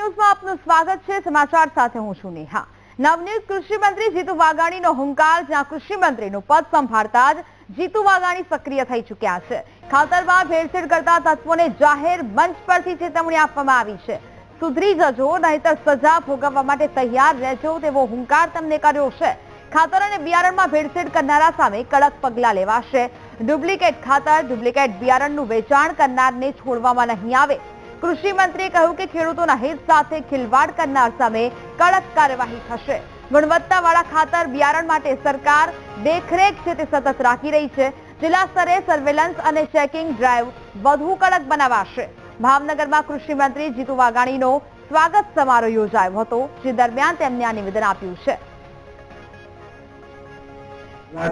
ન્યૂઝમાં આપનું સ્વાગત છે. સમાચાર સાથે હું છું નેહા. નવનિયુક્ત કૃષિ મંત્રી જીતુ વાઘાણીનો હુંકાર, જ્યાં કૃષિ મંત્રીનું પદ સંભાળતા જ જીતુ વાઘાણી સક્રિય થઈ ચૂક્યા છે. ખાતરમાં ભેળસેળ કરતા તત્વોને જાહેર મંચ પરથી ચેતવણી આપવામાં આવી છે. સુધરી જજો, નહીતર સજા ભોગવવા માટે તૈયાર રહેજો તેવો હુંકાર તમને કર્યો છે. ખાતર અને બિયારણમાં ભેળસેળ કરનારા સામે કડક પગલાં લેવાશે. ડુપ્લિકેટ ખાતર, ડુપ્લિકેટ બિયારણનું વેચાણ કરનારને છોડવામાં નહીં આવે. કૃષિ મંત્રીએ કહ્યું કે ખેડૂતોના હિત સાથે ખિલવાડ કરનાર સામે કડક કાર્યવાહી થશે. ગુણવત્તાવાળા ખાતર બિયારણ માટે સરકાર દેખરેખ છે તે સતત રાખી રહી છે. જિલ્લા સ્તરે સર્વેલન્સ અને ચેકિંગ ડ્રાઈવ વધુ કડક બનાવાશે. ભાવનગરમાં કૃષિ મંત્રી જીતુ વાઘાણીનો સ્વાગત સમારોહ યોજાયો હતો, જે દરમિયાન તેમને આ નિવેદન આપ્યું છે.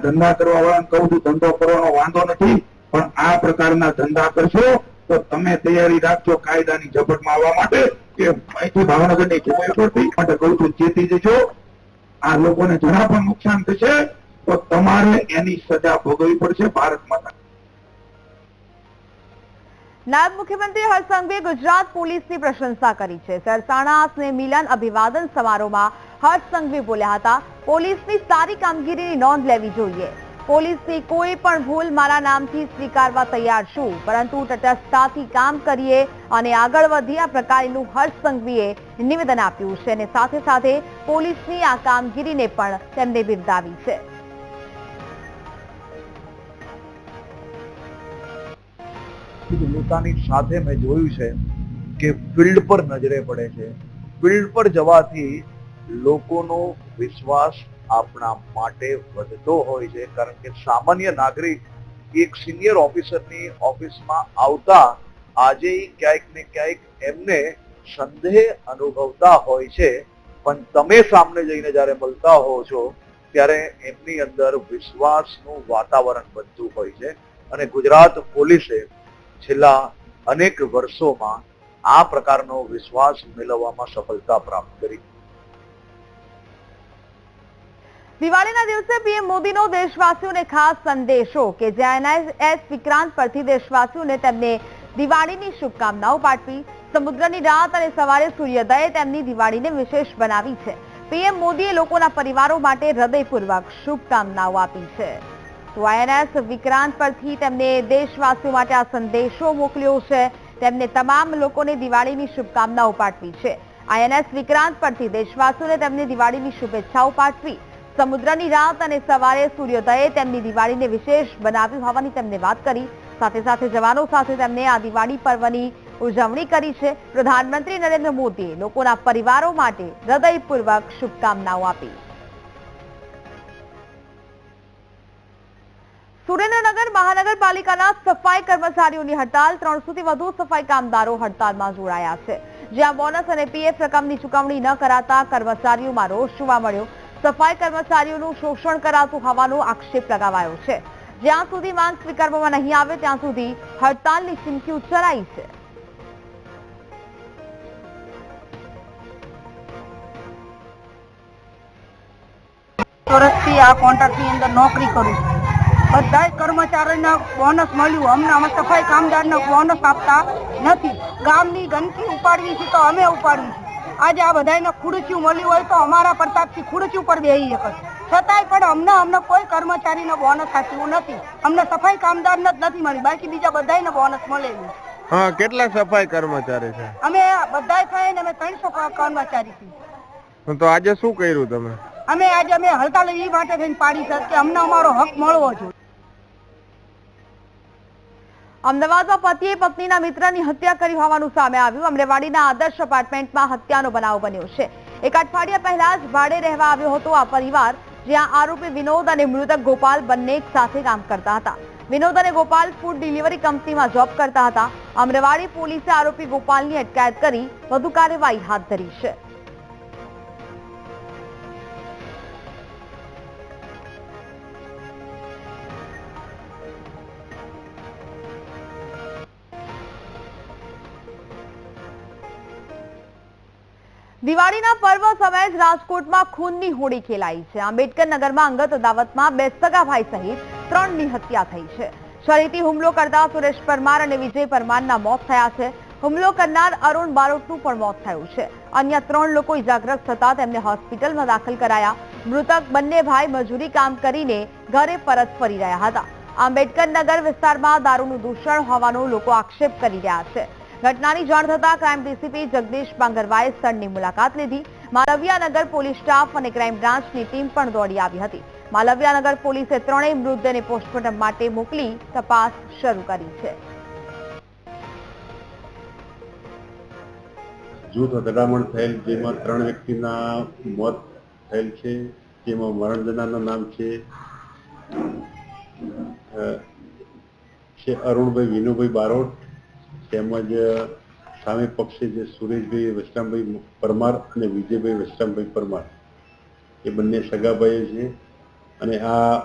ધંધા કરવા વાળા કહું છું, ધંધો કરવાનો વાંધો નથી, પણ આ પ્રકારના ધંધા કરશો તો તમે તૈયારી રાખજો કાયદાની ઝપટમાં આવવા માટે કે અહીંથી ભાવનગરની જમાઈ પડતી માટે કહું છું ચેતી જજો આ લોકોને જરા પણ નુકસાન થશે તો તમારે એની સજા ભોગવવી પડશે ભારત માતા. નાયબ મુખ્યમંત્રી હર્ષ સંઘવીએ ગુજરાત પોલીસની પ્રશંસા કરી છે. સરસાણા સ્નેહ મિલન અભિવાદન સમારોહમાં હર્ષ સંઘવી બોલ્યા હતા, પોલીસની સારી કામગીરીની નોંધ લેવી જોઈએ. પોલીસની કોઈ પણ ભૂલ મારા નામથી સ્વીકારવા તૈયાર છું. પરંતુ તટસ્થતાથી કામ કરીએ અને આગળ વધી આ પ્રકારનું હર્ષ સંઘવીએ નિવેદન આપ્યું છે અને સાથે સાથે પોલીસની આ કામગીરીને પણ તેમને બિરદાવી છે. પોતાની સાથે મેં જોયું છે કે ફિલ્ડ પર નજરે પડે છે. ફિલ્ડ પર જવાથી લોકોનો વિશ્વાસ આપણા માટે વધતો હોય છે. કારણ કે સામાન્ય નાગરિક એક સિનિયર ઓફિસરની ઓફિસમાં આવતા આજે ક્યાંક ને ક્યાંક એમને સંદેહ અનુભવતા હોય છે. પણ તમે સામને જઈને જ્યારે મળતા હો છો, ત્યારે એમની અંદર વિશ્વાસનું વાતાવરણ બનતું હોય છે. અને ગુજરાત પોલીસે છેલ્લા અનેક વર્ષોમાં આ પ્રકારનો વિશ્વાસ મેળવવામાં સફળતા પ્રાપ્ત કરી. દિવાળીના દિવસે પીએમ મોદીનો દેશવાસીઓને ખાસ સંદેશો કે જ્યાં એનઆઈએસ વિક્રાંત પરથી દેશવાસીઓને તેમને દિવાળીની શુભકામનાઓ પાઠવી, સમુદ્રની રાત અને સવારે સૂર્યોદયે તેમની દિવાળીને વિશેષ બનાવી છે. પીએમ મોદીએ લોકોના પરિવારો માટે હૃદયપૂર્વક શુભકામનાઓ આપી છે. તો આઈએનએસ વિક્રાંત પરથી તેમને દેશવાસીઓ માટે આ સંદેશો મોકલ્યો છે. તેમને તમામ લોકોને દિવાળીની શુભકામનાઓ પાઠવી છે. આઈએનએસ વિક્રાંત પરથી દેશવાસીઓને તેમની દિવાળીની શુભેચ્છાઓ પાઠવી. સમુદ્રની રાત અને સવારે સૂર્યોદયે તેમની દિવાળીને વિશેષ બનાવી હોવાની તેમને વાત કરી. સાથે સાથે જવાનો સાથે તેમને આ દિવાળી પર્વની ઉજવણી કરી છે. પ્રધાનમંત્રી નરેન્દ્ર મોદીએ લોકોના પરિવારો માટે હૃદયપૂર્વક શુભકામનાઓ આપી. સુરેન્દ્રનગર મહાનગરપાલિકાના સફાઈ કર્મચારીઓની હડતાલ ત્રણસોથી વધુ સફાઈ કામદારો હડતાલમાં જોડાયા છે. જ્યાં બોનસ અને પીએફ રકમની ચુકવણી ન કરાતા કર્મચારીઓમાં રોષ જોવા મળ્યો. સફાઈ કર્મચારીઓનું શોષણ કરાતું હોવાનો આક્ષેપ લગાવાયો છે. જ્યાં સુધી માંગ સ્વીકારવામાં નહીં આવે, ત્યાં સુધી હડતાલની ચીમકી ઉચ્ચારાઈ છે. વર્ષથી આ કોન્ટ્રાક્ટની અંદર નોકરી કરું છું. બધાય કર્મચારીને બોનસ મળ્યું. અમને અમે સફાઈ કામદારને બોનસ આપતા નથી. ગામની ગંદકી ઉપાડવી છે તો અમે ઉપાડવી છે. આજે આ બધાને ખુડચ્યું મળ્યું હોય તો અમારા પ્રતાપથી ખુડચ્યું પર બેહી શકે છતાંય પણ અમને અમને કોઈ કર્મચારીને બોનસ આપ્યું નથી. અમને સફાઈ કામદારને જ નથી મળી. બાકી બીજા બધાને બોનસ મળેલું હા કેટલા સફાઈ કર્મચારી છે? અમે બધા થઈને અમે ત્રણસો કર્મચારી છીએ. તો આજે શું કર્યું તમે? અમે આજે અમે હડતાલ એ માટે થઈને પાડી છે કે અમને અમારો હક મળવો જોઈએ. અમદાવાદમાં પતિએ પત્નીના મિત્રની હત્યા કરી હોવાનું સામે આવ્યું. અમરેવાડીના આદર્શ અપાર્ટમેન્ટમાં હત્યાનો બનાવ બન્યો છે. એક અઠવાડિયા પહેલા જ ભાડે રહેવા આવ્યો હતો આ પરિવાર, જ્યાં આરોપી વિનોદ અને મૃતક ગોપાલ બંને સાથે કામ કરતા હતા. વિનોદ અને ગોપાલ ફૂડ ડિલિવરી કંપનીમાં જોબ કરતા હતા. અમરેવાડી પોલીસે આરોપી ગોપાલની અટકાયત કરી વધુ કાર્યવાહી હાથ ધરી છે. દિવાળીના પર્વ સમયે જ રાજકોટમાં ખૂનની હોળી ખેલાઈ છે. આંબેડકર નગરમાં અંગત અદાવતમાં બે સહિત ત્રણની હત્યા થઈ છે. શરીરથી હુમલો કરતા સુરેશ પરમાર અને વિજય પરમારના મોત થયા છે. હુમલો કરનાર અરુણ બારોટનું પણ મોત થયું છે. અન્ય ત્રણ લોકો ઇજાગ્રસ્ત થતા તેમને હોસ્પિટલમાં દાખલ કરાયા. મૃતક બંને ભાઈ મજૂરી કામ કરીને ઘરે પરત ફરી રહ્યા હતા. આંબેડકર નગર વિસ્તારમાં દારૂનું દૂષણ હોવાનો લોકો આક્ષેપ કરી રહ્યા છે. ઘટનાની જાણ થતા ક્રાઇમ ડીસીપી જગદીશ બાંગરવાએ સ્થળની મુલાકાત લીધી. માલવિયાનગર પોલીસ સ્ટાફ અને ક્રાઇમ બ્રાન્ચની ટીમ પણ દોડી આવી હતી. માલવિયાનગર પોલીસે ત્રણેય મૃતદેહને પોસ્ટમોર્ટમ માટે મોકલી તપાસ શરૂ કરી છે. જૂથ અથડામણ થયેલ, જેમાં ત્રણ વ્યક્તિના મોત થયેલ છે, જેમાં મરણ જનારનું નામ છે અરુણભાઈ, વિનુભાઈ બારોટ તેમજ સામે પક્ષે જે સુરેશભાઈ વૈષ્ણવભાઈ પરમાર અને વિજયભાઈ વૈષ્ણવભાઈ પરમાર, એ બંને સગાભાઈઓ છે. અને આ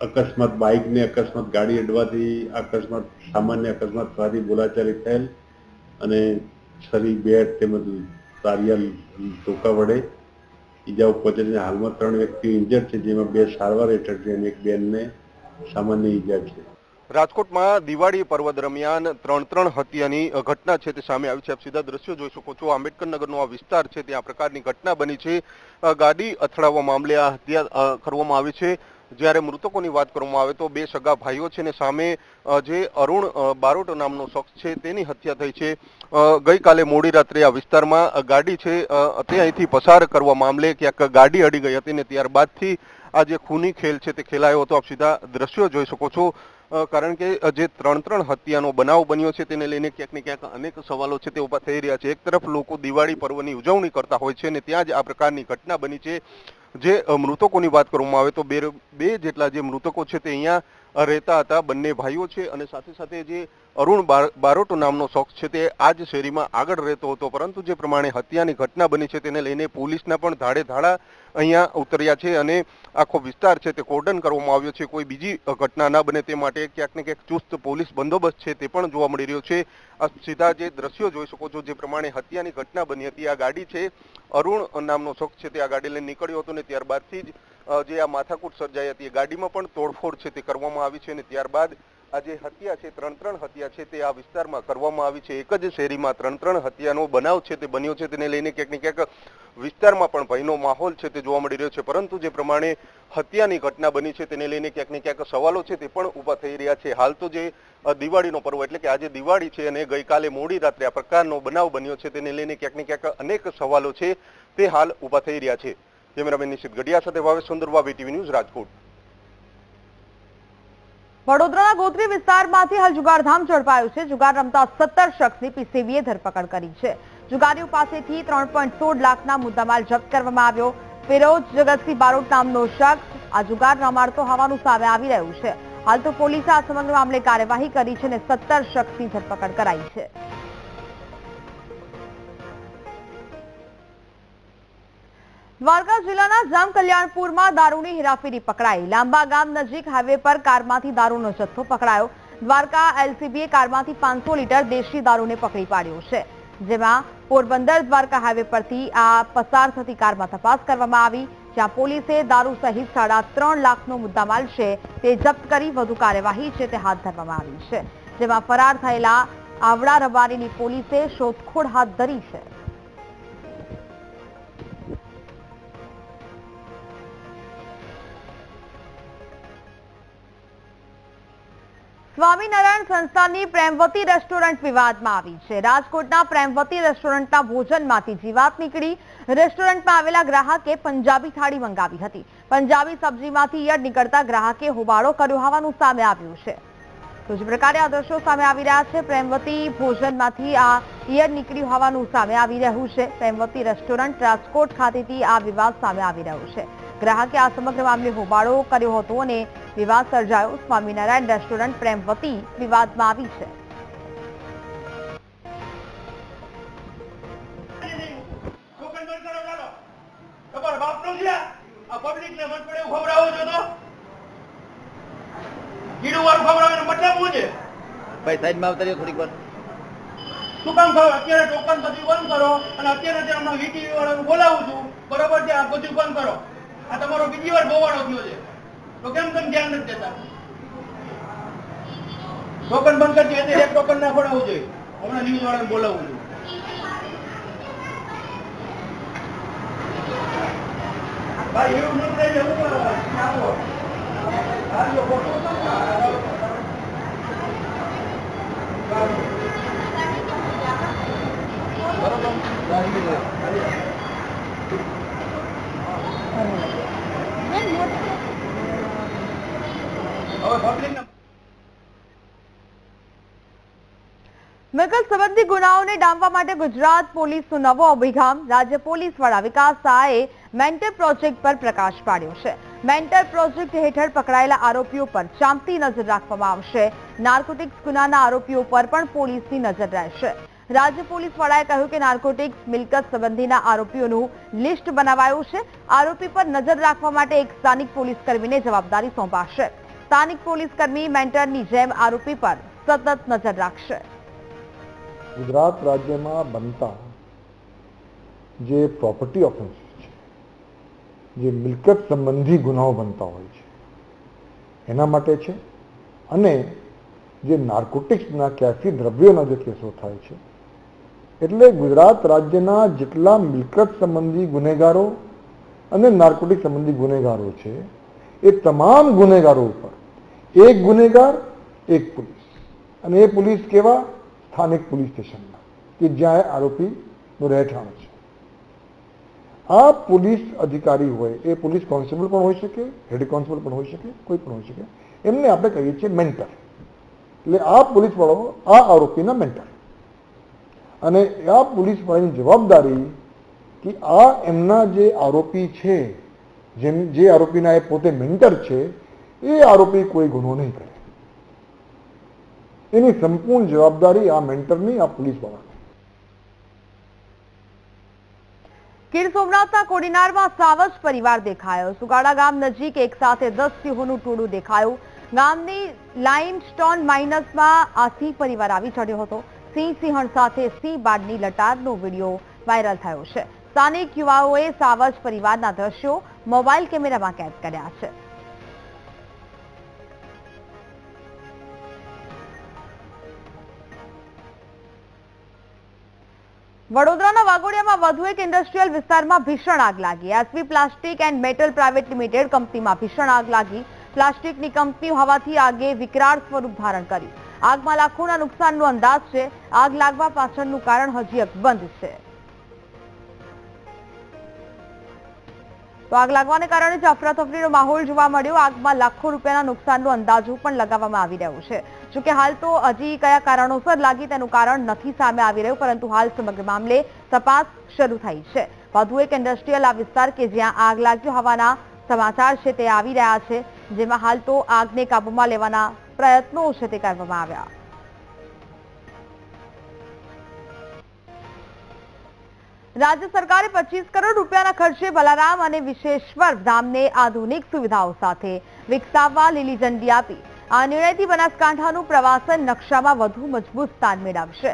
અકસ્માત, બાઇકને અકસ્માત, ગાડી અડવાથી અકસ્માત, સામાન્ય અકસ્માત થવાથી બોલાચાલી થયેલ અને છરી, બેટ તેમજ તારિયા ટોકા વડે ઈજાઓ પહોંચીને હાલમાં ત્રણ વ્યક્તિઓ ઇન્જર્ડ છે, જેમાં બે સારવાર હેઠળ છે અને એક બેનને સામાન્ય ઈજા છે. રાજકોટમાં દિવાળી પર્વ દરમિયાન ત્રણ ત્રણ હત્યાની ઘટના છે તે સામે આવી છે. આપ સીધા દ્રશ્યો જોઈ શકો છો. આંબેડકરનગરનો આ વિસ્તાર છે ત્યાં પ્રકારની ઘટના બની છે. ગાડી અથડાવવા મામલે આ હત્યા કરવામાં આવી છે. જ્યારે મૃતકોની વાત કરવામાં આવે તો બે સગા ભાઈઓ છે ને સામે જે અરુણ બારોટ નામનો શખ્સ છે તેની હત્યા થઈ છે. ગઈકાલે મોડી રાત્રે આ વિસ્તારમાં ગાડી છે તે અહીંથી પસાર કરવા મામલે ક્યાંક ગાડી અડી ગઈ હતી ને ત્યારબાદથી આ જે ખૂની ખેલ છે તે ખેલાયો હતો. આપ સીધા દ્રશ્યો જોઈ શકો છો. કારણ કે જે ત્રણ ત્રણ હત્યાનો બનાવ બન્યો છે તેને લઈને ક્યાંક ને ક્યાંક અનેક સવાલો છે તે ઊભા થઈ રહ્યા છે. એક તરફ લોકો દિવાળી પર્વની ઉજવણી કરતા હોય છે અને ત્યાં જ આ પ્રકારની ઘટના બની છે. જે મૃતકોની વાત કરવામાં આવે તો બે બે જેટલા જે મૃતકો છે તે અહીંયા રહેતા હતા. બંને ભાઈઓ છે અને સાથે સાથે જે અરુણ બાર- બારોટ નામનો શખ્સ છે તે આ જ શેરીમાં આગળ રહેતો હતો. પરંતુ જે પ્રમાણે હત્યાની ઘટના બની છે તેને લઈને પોલીસના પણ ધાડે ધાડા અહીંયા ઉતર્યા છે અને આખો વિસ્તાર છે તે કોર્ડન કરવામાં આવ્યો છે. કોઈ બીજી ઘટના ના બને તે માટે ક્યાંક ને ક્યાંક ચુસ્ત પોલીસ બંદોબસ્ત છે તે પણ જોવા મળી રહ્યો છે. આ સીધા જે દ્રશ્યો જોઈ શકો છો જે પ્રમાણે હત્યાની ઘટના બની હતી. આ ગાડી છે અરુણ નામનો શખ્સ છે તે આ ગાડી લઈને નીકળ્યો હતો ને ત્યારબાદથી જ જે આ માથાકૂટ સર્જાઈ હતી એ ગાડીમાં પણ તોડફોડ છે તે કરવામાં આવી છે અને ત્યારબાદ આ જે હત્યા છે, ત્રણ ત્રણ હત્યા છે, તે આ વિસ્તારમાં કરવામાં આવી છે. એક જ શેરીમાં ત્રણ ત્રણ હત્યાનો બનાવ છે, તે બન્યો છે, તેને લઈને ક્યાંક ને ક્યાંક વિસ્તારમાં પણ ભયનો માહોલ છે, તે જોવા મળી રહ્યો છે. પરંતુ જે પ્રમાણે હત્યાની ઘટના બની છે, તેને લઈને ક્યાંક ને ક્યાંક સવાલો છે, તે પણ ઊભા થઈ રહ્યા છે. હાલ તો જે દિવાળીનો પર્વ એટલે કે આજે દિવાળી છે અને ગઈકાલે મોડી રાત્રે આ પ્રકારનો બનાવ બન્યો છે, તેને લઈને ક્યાંક ને ક્યાંક અનેક સવાલો છે, તે હાલ ઊભા થઈ રહ્યા છે. કેમેરામેન નિશિત ગઢિયા સાથે ભાવેશ સુંદરવા, વીટીવી ન્યૂઝ રાજકોટ. વડોદરાના ગોત્રી વિસ્તારમાંથી હાલ જુગારધામ ઝડપાયું છે. જુગાર રમતા સત્તર શખ્સની પીસીબીએ ધરપકડ કરી છે. જુગારીઓ પાસેથી ત્રણ પોઈન્ટ સોળ લાખના મુદ્દામાલ જપ્ત કરવામાં આવ્યો. ફિરોજ જગતસિંહ બારોટ નામનો શખ્સ આ જુગાર રમાડતો હોવાનું સામે આવી રહ્યું છે. હાલ તો પોલીસે આ સમગ્ર મામલે કાર્યવાહી કરી છે અને સત્તર શખ્સની ધરપકડ કરાઈ છે. દ્વારકા જિલ્લાના જામ કલ્યાણપુરમાં દારૂની હેરાફેરી પકડાઈ. લાંબા ગામ નજીક હાઈવે પર કારમાંથી દારૂનો જથ્થો પકડાયો. દ્વારકા એલસીબીએ કારમાંથી પાંચસો લીટર દેશી દારૂને પકડી પાડ્યો છે, જેમાં પોરબંદર દ્વારકા હાઈવે પરથી આ પસાર થતી કારમાં તપાસ કરવામાં આવી, જ્યાં પોલીસે દારૂ સહિત સાડા ત્રણ લાખનો મુદ્દામાલ છે તે જપ્ત કરી વધુ કાર્યવાહી છે તે હાથ ધરવામાં આવી છે, જેમાં ફરાર થયેલા આવડા રબારીની પોલીસે શોધખોળ હાથ ધરી છે. સ્વામિનારાયણ સંસ્થાની પ્રેમવતી રેસ્ટોરન્ટ વિવાદમાં આવી છે. રાજકોટના પ્રેમવતી રેસ્ટોરન્ટના ભોજનમાંથી જીવાત નીકળી રેસ્ટોરન્ટમાં આવેલા ગ્રાહકે પંજાબી થાળી મંગાવી હતી. પંજાબી સબ્જીમાંથી ઈયળ નીકળતા ગ્રાહકે હોબાળો કર્યો હોવાનું સામે આવ્યું છે. તો જે પ્રકારે આ દ્રશ્યો સામે આવી રહ્યા છે, પ્રેમવતી ભોજનમાંથી આ ઈયળ નીકળી હોવાનું સામે આવી રહ્યું છે. પ્રેમવતી રેસ્ટોરન્ટ રાજકોટ ખાતેથી આ વિવાદ સામે આવી રહ્યો છે. ગ્રાહકે આ સમગ્ર મામલે હોબાળો કર્યો હતો અને વિવાદ સર્જાયો. સ્વામિનારાયણ રેસ્ટોરન્ટ પ્રેમવતી વિવાદમાં આવી છે. ભાઈ સાઈડમાં આવતા રહ્યો થોડીક વાર. શું કામ અત્યારે ટોકન બધું બંધ કરો અને અત્યારે અત્યારે હમણાં વીટી વાળાનું બોલાવું છું બરોબર છે? આ બધું બંધ કરો. આ તમારો બીજી વાર બોવાડો થયો છે. તો કેમ તમે ધ્યાન નથી દેતા. ટોકન બંધ કરજો એટલે એક ટોકન ના ખવડાવવું જોઈએ. હમણાં ન્યૂઝ વાળાને બોલાવું જોઈએ ભાઈ, એવું કરો મિલકત સંબંધી ગુનાઓને ડામવા માટે ગુજરાત પોલીસનો નવો અભિગમ. રાજ્ય પોલીસ વડા વિકાસ સહાયે મેન્ટર પ્રોજેક્ટ પર પ્રકાશ પાડ્યો છે. મેન્ટર પ્રોજેક્ટ હેઠળ પકડાયેલા આરોપીઓ પર ચાંપતી નજર રાખવામાં આવશે. નાર્કોટિક્સ ગુનાના આરોપીઓ પર પણ પોલીસની નજર રહેશે. રાજ્ય પોલીસ વડાએ કહ્યું કે નાર્કોટિક્સ મિલકત સંબંધીના આરોપીઓનું લિસ્ટ બનાવાયું છે. આરોપી પર નજર રાખવા માટે એક સ્થાનિક પોલીસ કર્મીને જવાબદારી સોંપાશે. સ્થાનિક પોલીસ કર્મી મેન્ટરની જેમ આરોપી પર સતત નજર રાખશે. ગુજરાત રાજ્યમાં બનતા જે પ્રોપર્ટી ઓફેન્સ છે, જે મિલકત સંબંધી ગુનાઓ બનતા હોય છે, એના માટે છે અને જે નાર્કોટિક્સના ક્યાંથી દ્રવ્યોના જે કેસો થાય છે, એટલે ગુજરાત રાજ્યના જેટલા મિલકત સંબંધી ગુનેગારો અને નાર્કોટિક સંબંધી ગુનેગારો છે, એ તમામ ગુનેગારો ઉપર એક ગુનેગાર, એક પોલીસ. અને એ પોલીસ કેવા? સ્થાનિક પોલીસ સ્ટેશનમાં, કે જ્યાં આરોપીનું રહેઠાણ છે. આ પોલીસ અધિકારી હોય, એ પોલીસ કોન્સ્ટેબલ પણ હોઈ શકે, હેડ કોન્સ્ટેબલ પણ હોઈ શકે, કોઈ પણ હોઈ શકે, એમને આપણે કહીએ છીએ મેન્ટર. એટલે આ પોલીસવાળો આ આરોપીના મેન્ટર. અને આ પોલીસવાળાની જવાબદારી કે આ એમના જે આરોપી છે, જેમ, જે આરોપીના એ પોતે મેન્ટર છે એ આરોપી કોઈ ગુનો નહીં કરે. એની સંપૂર્ણ જવાબદારી આ મેન્ટરની, આ પોલીસ વાળાની ગીર સોમનાથના કોડીનારમાં સાવજ પરિવાર દેખાયો. સુગાડા ગામ નજીક એક સાથે દસ સિંહોનું ટોળું દેખાયું. ગામની લાઇમ સ્ટોન માઇનસમાં આ સિંહ પરિવાર આવી ચડ્યો હતો. સિંહ સિંહણ સાથે સિંહ બાડની લટારનો વીડિયો વાયરલ થયો છે. સ્થાનિક યુવાઓએ સાવજ પરિવારના દ્રશ્યો મોબાઈલ કેમેરામાં કેદ કર્યા છે. વડોદરાના વાઘોડિયામાં વધુ એક ઇન્ડસ્ટ્રીયલ વિસ્તારમાં ભીષણ આગ લાગી. SV plastic and metal private limited કંપનીમાં ભીષણ આગ લાગી. પ્લાસ્ટિકની કંપની હોવાથી આગે વિકરાળ સ્વરૂપ ધારણ કર્યું. આગમાં લાખોના નુકસાનનો અંદાજ છે. આગ લાગવા પાછળનું કારણ હજી અકબંધ છે. તો આગ લાગવાને કારણે જ અફરાતફરીનો માહોલ જોવા મળ્યો. આગમાં લાખો રૂપિયાના નુકસાનનો અંદાજો પણ લગાવવામાં આવી રહ્યો છે. જોકે હાલ તો હજી કયા કારણોસર લાગી તેનું કારણ નથી સામે આવી રહ્યું, પરંતુ હાલ સમગ્ર મામલે તપાસ શરૂ થઈ છે. વધુ એક ઇન્ડસ્ટ્રીયલ આ વિસ્તાર કે જ્યાં આગ લાગ્યો હોવાના સમાચાર છે તે આવી રહ્યા છે, જેમાં હાલ તો આગને કાબૂમાં લેવાના પ્રયત્નો છે તે કરવામાં આવ્યા. રાજ્ય સરકારે પચીસ કરોડ રૂપિયાના ખર્ચે બલારામ અને વિશેશ્વર ધામને આધુનિક સુવિધાઓ સાથે વિકસાવવા લીલી ઝંડી આપી. આ નિર્ણયથી બનાસકાંઠાનું પ્રવાસન નકશામાં વધુ મજબૂત સ્થાન મેળવશે.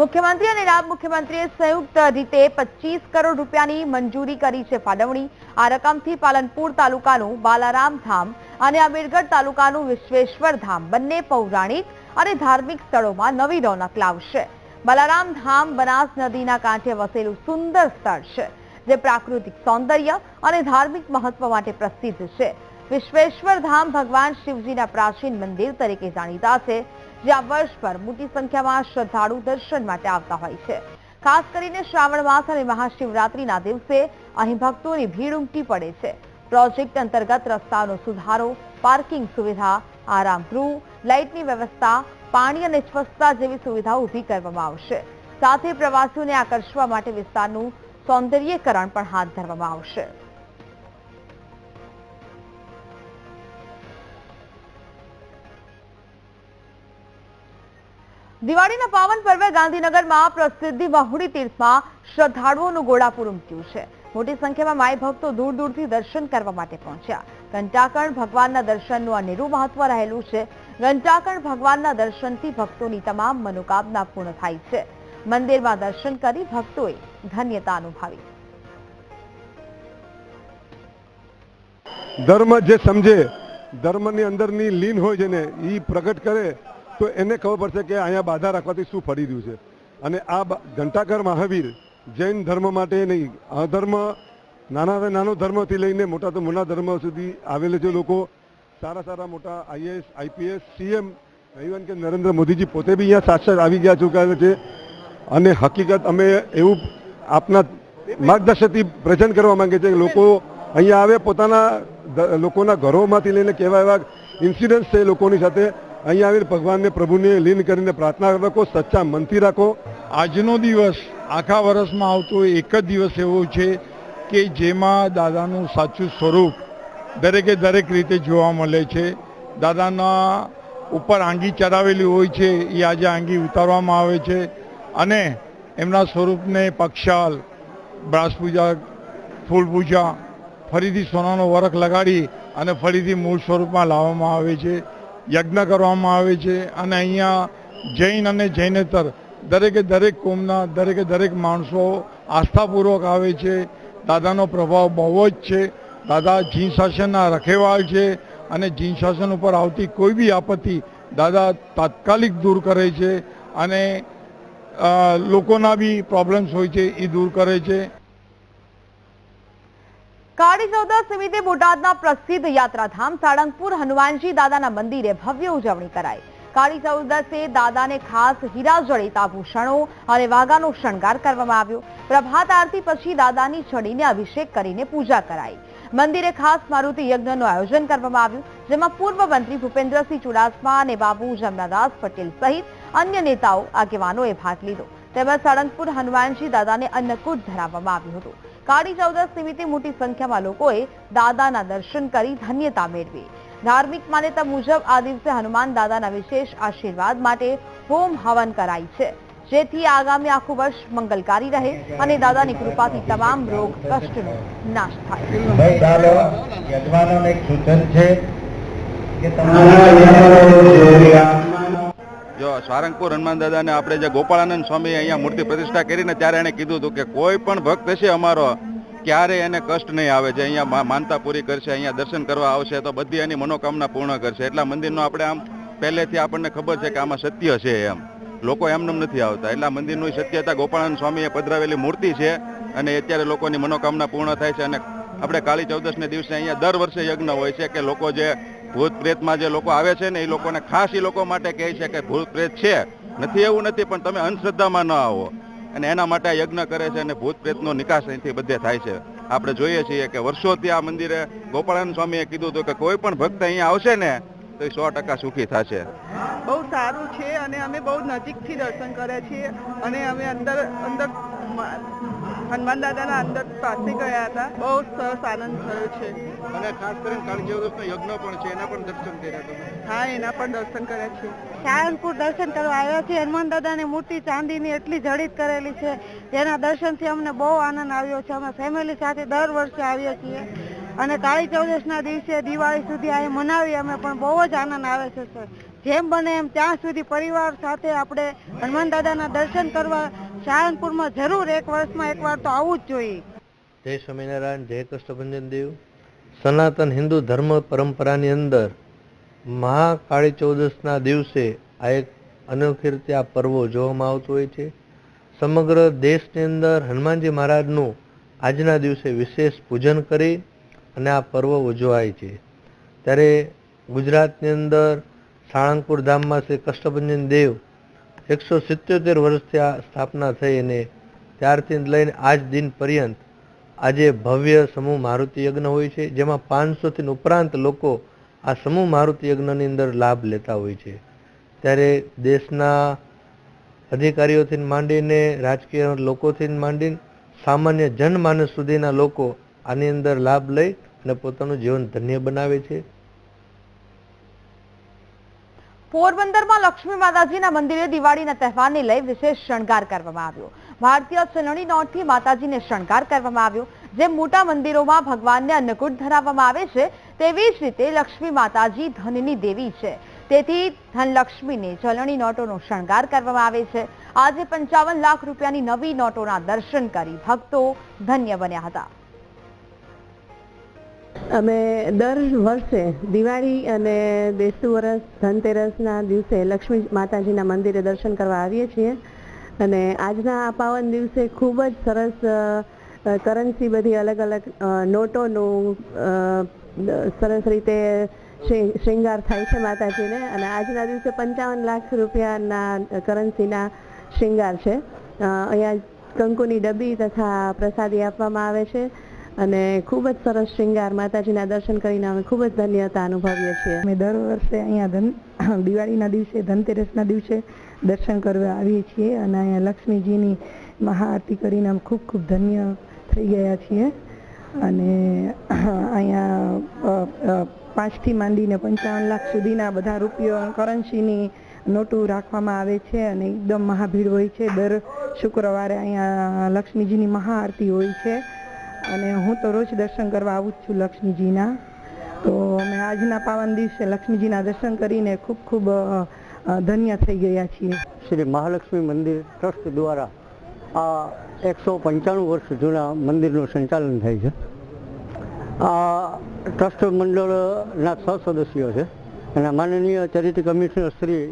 મુખ્યમંત્રી અને નાયબ મુખ્યમંત્રીએ સંયુક્ત રીતે પચીસ કરોડ રૂપિયાની મંજૂરી કરી છે ફાળવણી. આ રકમથી પાલનપુર તાલુકાનું બાલારામ ધામ અને અમીરગઢ તાલુકાનું વિશ્વેશ્વર ધામ બંને પૌરાણિક અને ધાર્મિક સ્થળોમાં નવી રોનક લાવશે. બાલારામ ધામ બનાસ નદીના કાંઠે વસેલું સુંદર સ્થળ છે, જે પ્રાકૃતિક સૌંદર્ય અને ધાર્મિક મહત્વ માટે પ્રસિદ્ધ છે. વિશ્વેશ્વર ધામ ભગવાન શિવજીના પ્રાચીન મંદિર તરીકે જાણીતા છે જ્યાં વર્ષભર મોટી સંખ્યામાં શ્રદ્ધાળુ દર્શન માટે આવતા હોય છે. ખાસ કરીને શ્રાવણ માસ અને મહાશિવરાત્રીના દિવસે અહીં ભક્તોની ભીડ ઉમટી પડે છે. પ્રોજેક્ટ અંતર્ગત રસ્તાનો સુધારો, પાર્કિંગ સુવિધા, આરામ ગૃહ, લાઇટની વ્યવસ્થા, પાણી અને સ્વચ્છતા જેવી સુવિધાઓ ઊભી કરવામાં આવશે. સાથે પ્રવાસીઓને આકર્ષવા માટે વિસ્તારનું સૌંદર્યકરણ પણ હાથ ધરવામાં આવશે. દિવાળીના પાવન પર્વે ગાંધીનગરમાં પ્રસિદ્ધિ મહુડી તીર્થમાં શ્રદ્ધાળુઓનું ગોળાપુર ઉમટ્યું છે. મોટી સંખ્યામાં માય ભક્તો દૂર દૂરથી દર્શન કરવા માટે પહોંચ્યા. ઘંટાકર્ણ ભગવાનના દર્શનનું અનેરું મહત્વ રહેલું છે. ઘંટાકર્ણ ભગવાનના દર્શનથી ભક્તોની તમામ મનોકામના પૂર્ણ થાય છે. મંદિરમાં દર્શન કરી ભક્તોએ ધન્યતા અનુભવી. ધર્મ જે સમજે, ધર્મની અંદરની લીન હોય છે ને એ પ્રગટ કરે તો એને ખબર પડશે કે અહીંયા બાધા રાખવાથી શું ફરી રહ્યું છે. અને આ ઘંટાઘર મહાવીર જૈન ધર્મ માટે નહીં, અધર્મ, નાના નાનો ધર્મથી લઈને મોટા તો મોટા ધર્મ સુધી આવેલા છે લોકો. સારા સારા મોટા આઈએએસ આઈપીએસ સીએમ ઇવન કે નરેન્દ્ર મોદીજી પોતે બી અહીંયા સાક્ષાત આવી ગયા ચૂક્યા છે. અને હકીકત અમે એવું આપના માર્ગદર્શનથી પ્રેઝન્ટ કરવા માંગે છે કે લોકો અહીંયા આવે, પોતાના લોકોના ઘરોમાંથી લઈને કેવા એવા ઇન્સિડન્સ છે લોકોની સાથે. અહીંયા આવીને ભગવાનને પ્રભુને લીન કરીને પ્રાર્થના રાખો, સચ્ચા મનથી રાખો. આજનો દિવસ આખા વર્ષમાં આવતો એક જ દિવસ એવો છે કે જેમાં દાદાનું સાચું સ્વરૂપ દરેકે દરેક રીતે જોવા મળે છે. દાદાના ઉપર આંગી ચડાવેલી હોય છે, એ આજે આંગી ઉતારવામાં આવે છે અને એમના સ્વરૂપને પક્ષાલ બ્રાસ પૂજા, ફૂલ પૂજા, ફરીથી સોનાનો વરખ લગાડી અને ફરીથી મૂળ સ્વરૂપમાં લાવવામાં આવે છે. યજ્ઞ કરવામાં આવે છે અને અહીંયા જૈન અને જૈનેતર, દરેકે દરેક કોમના, દરેકે દરેક માણસો આસ્થાપૂર્વક આવે છે. દાદાનો પ્રભાવ બહુ જ છે. દાદા જીન શાસનના રખેવાળ છે અને જીન શાસન ઉપર આવતી કોઈ બી આપત્તિ દાદા તાત્કાલિક દૂર કરે છે અને લોકોના બી પ્રોબ્લેમ્સ હોય છે એ દૂર કરે છે. કાળી ચૌદશ નિમિત્તે બોટાદના પ્રસિદ્ધ યાત્રાધામ સાળંગપુર હનુમાનજી દાદાના મંદિરે ભવ્ય ઉજવણી કરાઈ. કાળી ચૌદશે દાદાને ખાસ હીરા જડિત આભૂષણો અને વાઘાનો શણગાર કરવામાં આવ્યો. પ્રભાત આરતી પછી દાદાની છડીને અભિષેક કરીને પૂજા કરાઈ. મંદિરે ખાસ મારુતિ યજ્ઞનું આયોજન કરવામાં આવ્યું, જેમાં પૂર્વ મંત્રી ભૂપેન્દ્રસિંહ ચુડાસમા અને બાબુ જમનાદાસ પટેલ સહિત અન્ય નેતાઓ, આગેવાનોએ ભાગ લીધો. તેમજ સાળંગપુર હનુમાનજી દાદાને અન્નકૂટ ધરાવવામાં આવ્યું હતું. કાળી ચૌદસ નિમિત્તે મોટી સંખ્યામાં લોકોએ દાદાના દર્શન કરી ધન્યતા મેળવી. ધાર્મિક માન્યતા મુજબ આ દિવસે હનુમાન દાદાના વિશેષ આશીર્વાદ માટે હોમ હવન કરાય છે જેથી આગામી આખું વર્ષ મંગલકારી રહે અને દાદાની કૃપાથી તમામ રોગ કષ્ટનો નાશ થાય. ચાલો યજમાનોને એક સૂચન છે કે જો સારંગપુર હનુમાન દાદાને આપણે જે ગોપાળાનંદ સ્વામી અહીંયા મૂર્તિ પ્રતિષ્ઠા કરીને ત્યારે એને કીધું હતું કે કોઈ પણ ભક્ત છે અમારો ક્યારે એને કષ્ટ નહીં આવે. છે અહીંયા માનતા પૂરી કરશે, અહીંયા દર્શન કરવા આવશે તો બધી એની મનોકામના પૂર્ણ કરશે. એટલા મંદિરનો આપણે આમ પહેલેથી આપણને ખબર છે કે આમાં સત્ય છે એમ. લોકો એમનેમ નથી આવતા. એટલા મંદિરનું સત્યતા ગોપાળાનંદ સ્વામીએ પધરાવેલી મૂર્તિ છે અને અત્યારે લોકોની મનોકામના પૂર્ણ થાય છે અને આપણે કાળી ચૌદસને દિવસે અહીંયા દર વર્ષે યજ્ઞ હોય છે કે લોકો જે ભૂત પ્રેતમાં જે લોકો આવે છે ને, એ લોકોને ખાસ એ લોકો માટે કહે છે કે ભૂત પ્રેત છે. નથી, એવું નથી, પણ તમે અંધશ્રદ્ધામાં ન આવો. અને એના માટે યજ્ઞ કરે છે અને ભૂત પ્રેતનો નિકાસ અહીંથી બધે થાય છે. આપણે જોઈએ છીએ કે વર્ષોથી આ મંદિરે ગોપાળાનંદ સ્વામીએ કીધું હતું કે કોઈ પણ ભક્ત અહીંયા આવશે ને, તો એ સો ટકા સુખી થશે. બહુ સારું છે અને અમે બહુ નજીકથી દર્શન કર્યા છીએ અને અમે અંદર અંદર હનુમાન દાદાના અંદર પાસે ગયા હતા. બહુ સરસ આનંદ થયો છે. અને ખાસ કરીને કાળી ચૌદસનો યજ્ઞ પણ છે એના પણ દર્શન કર્યા તમે? હા એના પણ દર્શન કર્યા છે. સાળંગપુર દર્શન કરવા આવ્યા છે હનુમાન દાદાની મૂર્તિ ચાંદીની એટલી જડિત કરેલી છે. જેના દર્શનથી અમને બહુ આનંદ આવ્યો છે. અમે ફેમિલી સાથે દર વર્ષે આવીએ છીએ. અને કાળી ચૌદસના દિવસે દિવાળી સુધી અહીં મનાવીએ અમે પણ બહુ જ આનંદ આવે છે સર. જેમ બને એમ ત્યાં સુધી પરિવાર સાથે આપણે હનુમાન દાદાના દર્શન કરવા સાળંગપુરમાં જરૂર એક વર્ષમાં એકવાર તો આવવું જ જોઈએ. જય સ્વામિનારાયણ, જય કૃષ્ણભંજન દેવ. સનાતન હિન્દુ ધર્મ પરંપરાની અંદર મહાકાળી ચૌદસના દિવસે આ એક અનોખી રીતે આ પર્વ ઉજવવામાં આવતો હોય છે. સમગ્ર દેશની અંદર હનુમાનજી મહારાજનું આજના દિવસે વિશેષ પૂજન કરી અને આ પર્વ ઉજવાય છે. ત્યારે ગુજરાતની અંદર સાળંગપુર ધામમાં શ્રી કષ્ટભંજન દેવ એકસો સિત્યોતેર વર્ષથી આ સ્થાપના થઈ અને ત્યારથી લઈને આજ દિન પર્યંત આજે ભવ્ય સમૂહ મારુતિ યજ્ઞ હોય છે, જેમાં પાંચસોથી ઉપરાંત લોકો આ સમૂહ મારુતિ યજ્ઞની અંદર લાભ લેતા હોય છે. ત્યારે દેશના અધિકારીઓથી માંડીને રાજકીય લોકોથી માંડીને સામાન્ય જનમાનસ સુધીના લોકો આની અંદર લાભ લઈ અને પોતાનું જીવન ધન્ય બનાવે છે. પોરબંદરમાં લક્ષ્મી માતાજીના મંદિરે દિવાળીના તહેવારને લઈ વિશેષ શણગાર કરવામાં આવ્યો. ભારતીય ચલણી નોટથી માતાજીને શણગાર કરવામાં આવ્યો, જેમ મોટા મંદિરોમાં ભગવાનને અન્નકૂટ ધરાવવામાં આવે છે, તેવી જ રીતે લક્ષ્મી માતાજી ધનની દેવી છે. તેથી ધનલક્ષ્મીને ચલણી નોટોનો શણગાર કરવામાં આવે છે. આજે પંચાવન લાખ રૂપિયાની નવી નોટોના દર્શન કરી ભક્તો ધન્ય બન્યા હતા. અમે દર વર્ષે દિવાળી અને બેસતું વરસ ધનતેરસના દિવસે લક્ષ્મી માતાજીના મંદિરે દર્શન કરવા આવીએ છીએ. અને આજના આ પાવન દિવસે ખૂબ જ સરસ કરન્સી બધી અલગ અલગ નોટોનું સરસ રીતે શ્રી- શૃંગાર થાય છે માતાજીને. અને આજના દિવસે પંચાવન લાખ રૂપિયાના કરન્સીના શૃંગાર છે. અહીંયા કંકુની ડબ્બી તથા પ્રસાદી આપવામાં આવે છે. અને ખૂબ જ સરસ શૃંગાર માતાજીના દર્શન કરીને અમે ખૂબ જ ધન્યતા અનુભવીએ છીએ. અમે દર વર્ષે અહીંયા ધન દિવાળીના દિવસે, ધનતેરસના દિવસે દર્શન કરવા આવીએ છીએ અને અહીંયા લક્ષ્મીજીની મહાઆરતી કરીને અમે ખૂબ ખૂબ ધન્ય થઈ ગયા છીએ. અને અહીંયા પાંચથી માંડીને પંચાવન લાખ સુધીના બધા રૂપિયો કરન્સીની નોટો રાખવામાં આવે છે અને એકદમ મહાભીડ હોય છે. દર શુક્રવારે અહીંયા લક્ષ્મીજીની મહાઆરતી હોય છે. અને હું તો રોજ દર્શન કરવા આવું જ છું લક્ષ્મીજીના. તો અમે આજના પાવન દિવસે લક્ષ્મીજીના દર્શન કરીને ખૂબ ખૂબ ધન્ય થઈ ગયા છીએ. શ્રી મહાલક્ષ્મી મંદિર ટ્રસ્ટ દ્વારા આ એકસો પંચાણું વર્ષ જૂના મંદિરનું સંચાલન થાય છે. આ ટ્રસ્ટ મંડળના છ સદસ્યો છે અને માનનીય ચેરિટી કમિશનર શ્રી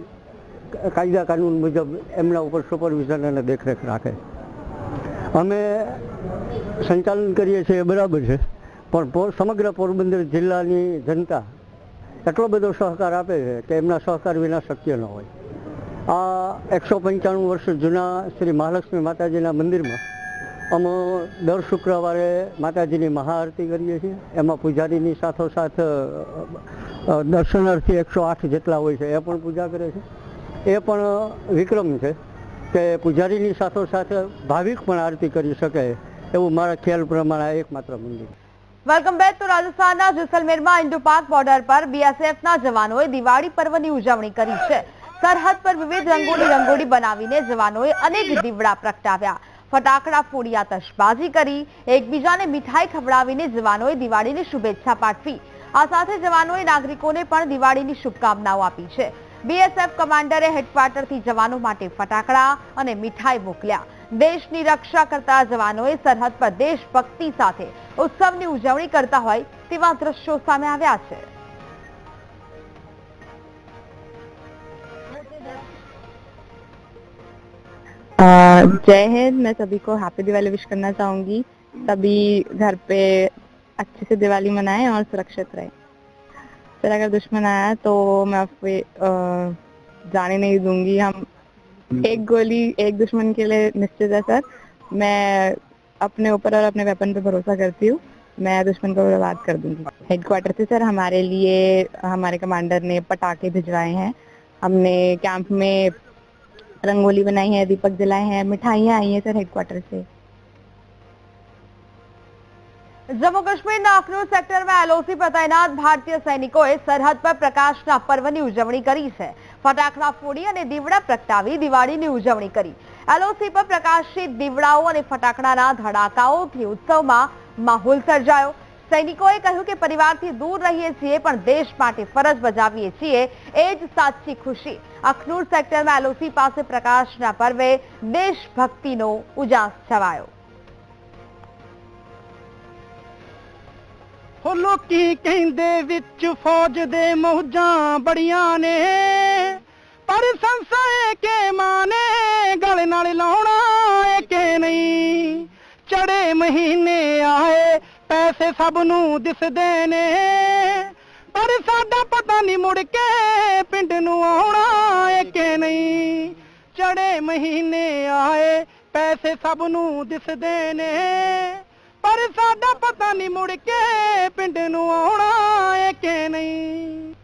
કાયદા કાનૂન મુજબ એમના ઉપર સુપરવિઝન અને દેખરેખ રાખે. અમે સંચાલન કરીએ છીએ, એ બરાબર છે. પણ સમગ્ર પોરબંદર જિલ્લાની જનતા એટલો બધો સહકાર આપે છે કે એમના સહકાર વિના શક્ય ન હોય. આ એકસો પંચાણું વર્ષ જૂના શ્રી મહાલક્ષ્મી માતાજીના મંદિરમાં અમે દર શુક્રવારે માતાજીની મહાઆરતી કરીએ છીએ. એમાં પૂજારીની સાથોસાથ દર્શનાર્થી એકસો આઠ જેટલા હોય છે, એ પણ પૂજા કરે છે. એ પણ વિક્રમ છે કે પૂજારીની સાથોસાથ ભાવિક પણ આરતી કરી શકે. એવું મારા ખ્યાલ પ્રમાણે એકમાત્ર મંદિર. વેલકમ બેક તો રાજસ્થાનના જેસલમેરમાં ઇન્ડો પાક બોર્ડર પર બીએસએફના જવાનોએ દિવાળી પર્વની ઉજવણી કરી છે. સરહદ પર વિવિધ રંગોની રંગોળી બનાવીને જવાનોએ અનેક દીવડા પ્રગટાવ્યા. ફટાકડા ફોડી આતશબાજી કરી, એકબીજાને મીઠાઈ ખવડાવીને જવાનોએ દિવાળીની શુભેચ્છા પાઠવી. આ સાથે જવાનોએ નાગરિકોને પણ દિવાળીની શુભકામનાઓ આપી છે. બીએસએફ કમાન્ડરે હેડક્વાર્ટરથી જવાનો માટે ફટાકડા અને મીઠાઈ મોકલ્યા. દેશની રક્ષા કરતા જવાનોએ સરહદ પર દેશભક્તિ સાથે ઉત્સવની ઉજવણી કરતા હોય તેવા દ્રશ્યો સામે આવ્યા છે जय हिंद मैं सभी को हैप्पी दिवाली विश करना चाहूंगी सभी घर पे अच्छे से दिवाली मनाएं और सुरक्षित रहें फिर अगर दुश्मन आया तो मैं उसको अ, जाने नहीं दूंगी हम एक गोली एक दुश्मन के लिए निश्चित है, सर। मैं अपने ऊपर और अपने वेपन पे भरोसा करती हूँ। मैं दुश्मन को बर्बाद कर दूँगी। हेडक्वार्टर से, सर, हमारे लिए, हमारे कमांडर ने पटाखे भिजवाए हैं। हमने कैंप में रंगोली बनाई है, दीपक जलाए हैं, मिठाइयाँ आई हैं, सर हेडक्वार्टर से। જમ્મુ કાશ્મીરના અખનૂર સેક્ટરમાં એલઓસી પર તૈનાત ભારતીય સૈનિકોએ સરહદ પર પ્રકાશના પર્વની ઉજવણી કરી છે. ફટાકડા ફોડી અને દીવડા પ્રગટાવી દિવાળીની ઉજવણી કરી. એલઓસી પર પ્રકાશિત દીવડાઓ અને ફટાકડાના ધડાકાઓથી ઉત્સવમાં માહોલ સર્જાયો. સૈનિકોએ કહ્યું કે પરિવારથી દૂર રહીએ છીએ, પણ દેશ માટે ફરજ બજાવીએ છીએ. એ જ સાચી ખુશી. અખનૂર સેક્ટરમાં એલઓસી પાસે પ્રકાશના પર્વે દેશભક્તિનો ઉજાસ છવાયો. ਹੋ ਲੋਕੀ ਕਹਿੰਦੇ ਵਿੱਚ ਫੌਜ ਦੇ ਮੌਜਾਂ ਬੜੀਆਂ ਨੇ, ਪਰ ਸੰਸਾਏ ਕੇ ਮਾਨੇ, ਗਲ ਨਾਲ ਲਾਉਣਾ ਏ ਕਿ ਨਹੀਂ। ਚੜੇ ਮਹੀਨੇ ਆਏ, ਪੈਸੇ ਸਭ ਨੂੰ ਦਿਸਦੇ ਨੇ। ਪਰ ਸਾਡਾ ਪਤਾ ਨਹੀਂ ਮੁੜ ਕੇ ਪਿੰਡ ਨੂੰ ਆਉਣਾ ਏ ਕਿ ਨਹੀਂ। ਚੜੇ ਮਹੀਨੇ ਆਏ, ਪੈਸੇ ਸਭ ਨੂੰ ਦਿਸਦੇ ਨੇ। ਪਰ ਸਾਡਾ ਪਤਾ ਨਹੀਂ ਮੁੜ ਕੇ ਪਿੰਡ ਨੂੰ ਆਉਣਾ ਏ ਕਿ ਨਹੀਂ?